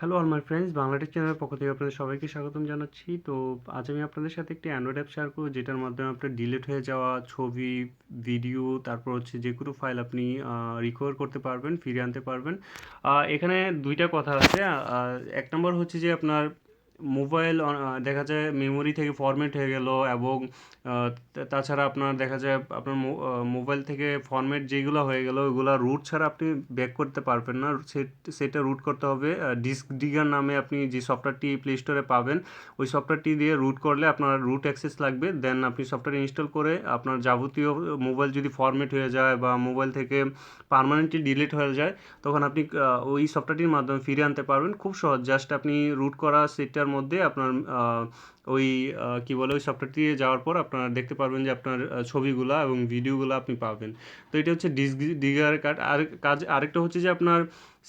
Hello all my friends Bangladesh চ্যানেলের পক্ষ থেকে আপনাদের সবাইকে স্বাগতম জানাচ্ছি। তো আজ আমি আপনাদের সাথে একটি অ্যান্ড্রয়েড অ্যাপ শেয়ার করব, যেটার মাধ্যমে আপনার ডিলিট হয়ে যাওয়া ছবি ভিডিও তারপর হচ্ছে যে কোনো ফাইল আপনি রিকভার করতে পারবেন, ফিরিয়ে আনতে পারবেন। এখানে দুইটা কথা আছে। এক নম্বর হচ্ছে যে আপনার মোবাইল দেখা যায় মেমোরি থেকে ফরম্যাট হয়ে গেল এবং তাছাড়া আপনার দেখা যায় আপনার মোবাইল থেকে ফরম্যাট যেগুলো হয়ে গেল ওগুলো রুট ছাড়া আপনি ব্যাক করতে পারবেন না। সেটা রুট করতে হবে। ডিস্ক ডিগার নামে আপনি যে সফটওয়্যারটি প্লে স্টোরে পাবেন, ওই সফটওয়্যারটি দিয়ে রুট করলে আপনার রুট অ্যাক্সেস লাগবে। দেন আপনি সফটওয়্যার ইনস্টল করে আপনার যাবতীয় মোবাইল যদি ফরম্যাট হয়ে যায় বা মোবাইল থেকে পার্মানেন্টলি ডিলিট হয়ে যায়, তখন আপনি ওই সফটওয়্যারটির মাধ্যমে ফিরে আনতে পারবেন। খুব সহজ। জাস্ট আপনি রুট করা সেটটার মধ্যে আপনার ওই কি বলে, ওই সফটওয়্যারটি যাওয়ার পর আপনারা দেখতে পারবেন যে আপনার ছবিগুলা এবং ভিডিওগুলো আপনি পাবেন। তো এটা হচ্ছে ডিগার কার্ড। আর কাজ, আরেকটা হচ্ছে যে আপনার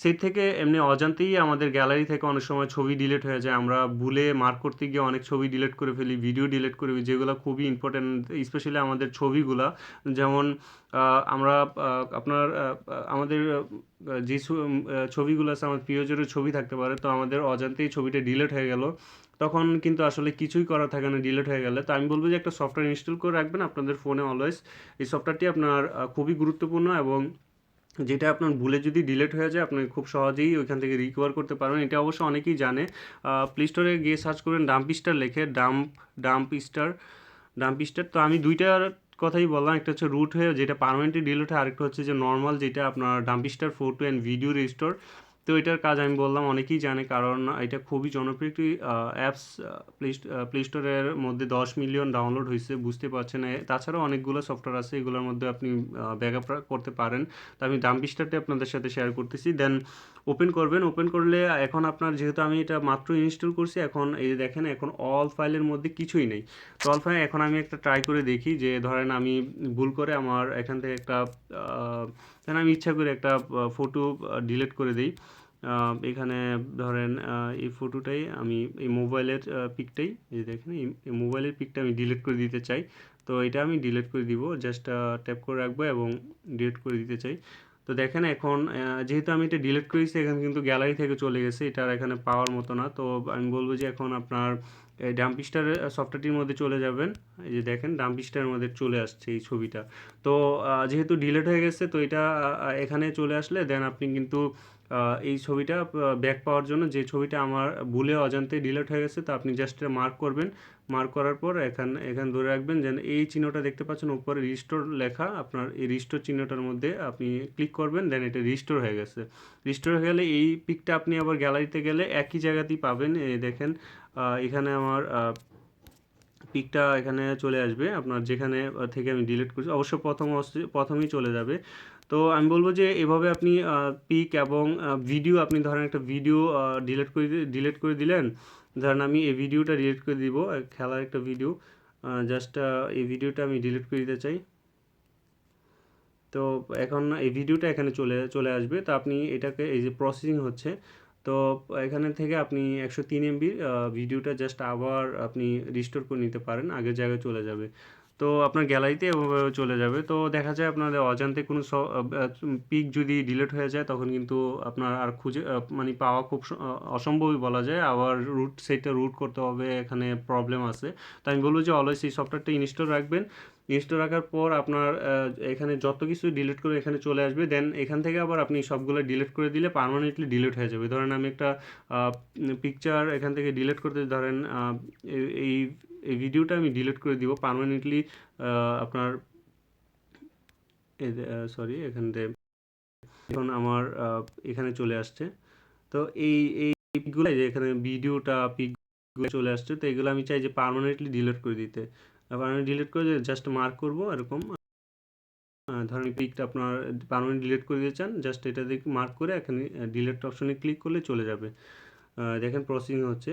সেট থেকে এমনি অজান্তেই আমাদের গ্যালারি থেকে অনেক সময় ছবি ডিলিট হয়ে যায়। আমরা ভুলে মার্ক করতে গিয়ে অনেক ছবি ডিলিট করে ফেলি ভিডিও ডিলিট করে ফেলি, যেগুলো খুবই ইম্পর্টেন্ট স্পেশালি আমাদের ছবিগুলা। যেমন আমরা আপনার আমাদের যে ছবিগুলো আছে আমার প্রিয়জনের ছবি থাকতে পারে, তো আমাদের অজান্তেই ছবিটা ডিলিট হয়ে গেল। তখন কিন্তু আসলে কিছুই করা থাকে না ডিলেট হয়ে গেলে। তো আমি বলব যে একটা সফটওয়্যার ইনস্টল করে রাখবেন আপনাদের ফোনে অলওয়েজ এই সফটওয়্যারটি আপনার খুবই গুরুত্বপূর্ণ এবং যেটা আপনার ভুলে যদি ডিলেট হয়ে যায়, আপনি খুব সহজেই ওইখান থেকে রিকভার করতে পারবেন। এটা অবশ্য অনেকেই জানে। প্লে স্টোরে গিয়ে সার্চ করবেন ডাম্প স্টার লেখে dump dump star dump star তো আমি দুইটার কথাই বললাম, একটা হচ্ছে রুট হয়ে যেটা পারমানেন্টলি ডিলেট হয়, আরেকটা হচ্ছে যে নর্মাল যেটা আপনার dumpster photo and video restore তো এটার কাজ আমি বললাম, অনেকেই জানে কারণ এটা খুবই জনপ্রিয় একটি অ্যাপস প্লে স্টোরের মধ্যে দশ মিলিয়ন ডাউনলোড হয়েছে, বুঝতে পারছেন। তাছাড়াও অনেকগুলো সফটওয়্যার আছে, এগুলোর মধ্যে আপনি ব্যাক আপ করতে পারেন। তো আমি ডাম্প স্টারটি আপনাদের সাথে শেয়ার করতেছি। দেন ওপেন করবেন। ওপেন করলে এখন আপনার, যেহেতু আমি এটা মাত্র ইনস্টল করছি, এখন এই দেখেন, এখন অল ফাইলের মধ্যে কিছুই নেই। তো অল ফাইল এখন আমি একটা ট্রাই করে দেখি যে, ধরেন আমি ভুল করে আমার এখান থেকে একটা ধরেন আমি ইচ্ছা করে একটা ফটো ডিলিট করে দিই। এখানে ধরেন এই ফটোটাই আমি, এই মোবাইলের পিকটাই যে দেখেন, এই মোবাইলের পিকটা আমি ডিলিট করে দিতে চাই। তো এটা আমি ডিলিট করে দিব জাস্ট ট্যাপ করে রাখব এবং ডিলিট করে দিতে চাই। তো দেখেন এখন যেহেতু আমি এটা ডিলিট করেছি, এখানে কিন্তু গ্যালারি থেকে চলে গেছে এটা আর এখানে পাওয়ার মতো না। তো আমি বলব যে এখন আপনার ডাম্পিস্টার সফটওয়্যারটির মধ্যে চলে যাবেন। এই যে দেখেন ডাম্পিস্টারের মধ্যে চলে আসছে এই ছবিটা। তো যেহেতু ডিলেট হয়ে গেছে, তো এটা এখানে চলে আসলে দেন আপনি কিন্তু এই ছবিটা ব্যাক পাওয়ার জন্য যে ছবিটা আমার ভুলে অজান্তে ডিলেট হয়ে গেছে, তো আপনি জাস্ট মার্ক করবেন। মার্ক করার পর এখান এখান ধরে রাখবেন, যেন এই চিহ্নটা দেখতে পাচ্ছেন, উপরে রিস্টোর লেখা, আপনার এই রিস্টোর চিহ্নটার মধ্যে আপনি ক্লিক করবেন, দেন এটা রিস্টোর হয়ে গেছে। রিস্টোর হয়ে গেলে এই পিকটা আপনি আবার গ্যালারিতে গেলে একই জায়গাতেই পাবেন। এই দেখেন এখানে আমার পিকটা এখানে চলে আসবে। আপনার যেখানে থেকে আমি ডিলিট করছি। অবশ্য প্রথম প্রথমেই চলে যাবে। তো আমি বলব যে, এভাবে আপনি পিক এবং ভিডিও আপনি ধরেন একটা ভিডিও ডিলিট করে ডিলিট করে দিলেন। ধরেন আমি এই ভিডিওটা ডিলিট করে দিব খেলার একটা ভিডিও জাস্ট এই ভিডিওটা আমি ডিলিট করে দিতে চাই। তো এখন এই ভিডিওটা এখানে চলে চলে আসবে। তো আপনি এটাকে, এই যে প্রসেসিং হচ্ছে তো এখানে থেকে আপনি একশো তিন এমবি ভিডিওটা জাস্ট আবার আপনি রিস্টোর করে নিতে পারেন, আগের জায়গায় চলে যাবে। তো আপনার গ্যালারিতে এভাবে চলে যাবে। তো দেখা যায় আপনাদের অজান্তে কোনো পিক যদি ডিলেট হয়ে যায়, তখন কিন্তু আপনার আর খুঁজে মানে পাওয়া খুব অসম্ভবই বলা যায়। আবার রুট সেটটা রুট করতে হবে, এখানে প্রবলেম আছে। তো আমি বলব যে অলওয়েজ এই সফটওয়্যারটা ইনস্টল রাখবেন। ইনস্টল রাখার পর আপনার এখানে যত কিছু ডিলিট করে এখানে চলে আসবে দেন এখান থেকে আবার আপনি সবগুলো ডিলিট করে দিলে পার্মানেন্টলি ডিলিট হয়ে যাবে। ধরেন আমি একটা পিকচার এখান থেকে ডিলিট করতে, ধরেন এই- এই ভিডিওটা আমি ডিলিট করে দিব পার্মানেন্টলি আপনার সরি এখান থেকে এখন আমার এখানে চলে আসছে। তো এই এই পিকগুলো যে এখানে ভিডিওটা, পিকগুলো চলে আসছে, তো এগুলো আমি চাই যে পার্মানেন্টলি ডিলিট করে দিতে। পার্মানেন্ট ডিলিট করে জাস্ট মার্ক করব এরকম। ধরেন পিকটা আপনার পার্মানেন্ট ডিলিট করে দিতে চান জাস্ট এটা দিয়ে মার্ক করে এখানে ডিলিট অপশনে ক্লিক করলে চলে যাবে। দেখেন প্রসেসিং হচ্ছে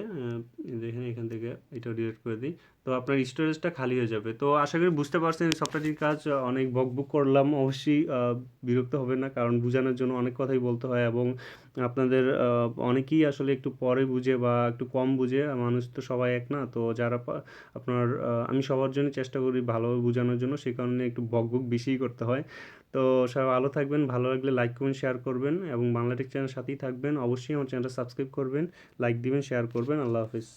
দেখেন এখান থেকে এটা ডিলিট করে দিই। তো আপনার স্টোরেজটা খালি হয়ে যাবে। তো আশা করি বুঝতে পারছেন সফটওয়্যারটির কাজ অনেক বকবক করলাম। অবশ্যই বিরক্ত হবেন না, কারণ বোঝানোর জন্য অনেক কথাই বলতে হয় এবং আপনাদের অনেকেই আসলে একটু পরে বুঝে বা একটু কম বুঝে। মানুষ তো সবাই এক না, তো যারা আপনার আমি সবার জন্য চেষ্টা করি ভালোভাবে বোঝানোর জন্য সেই কারণে একটু বকবক বেশিই করতে হয়। তো সবাই ভালো থাকবেন, ভালো লাগলে লাইক করবেন শেয়ার করবেন এবং বাংলাটেক চ্যানেল সাথেই থাকবেন। অবশ্যই আমার চ্যানেলটা সাবস্ক্রাইব করবেন, লাইক দিবেন, শেয়ার করবেন। আল্লাহ হাফিজ।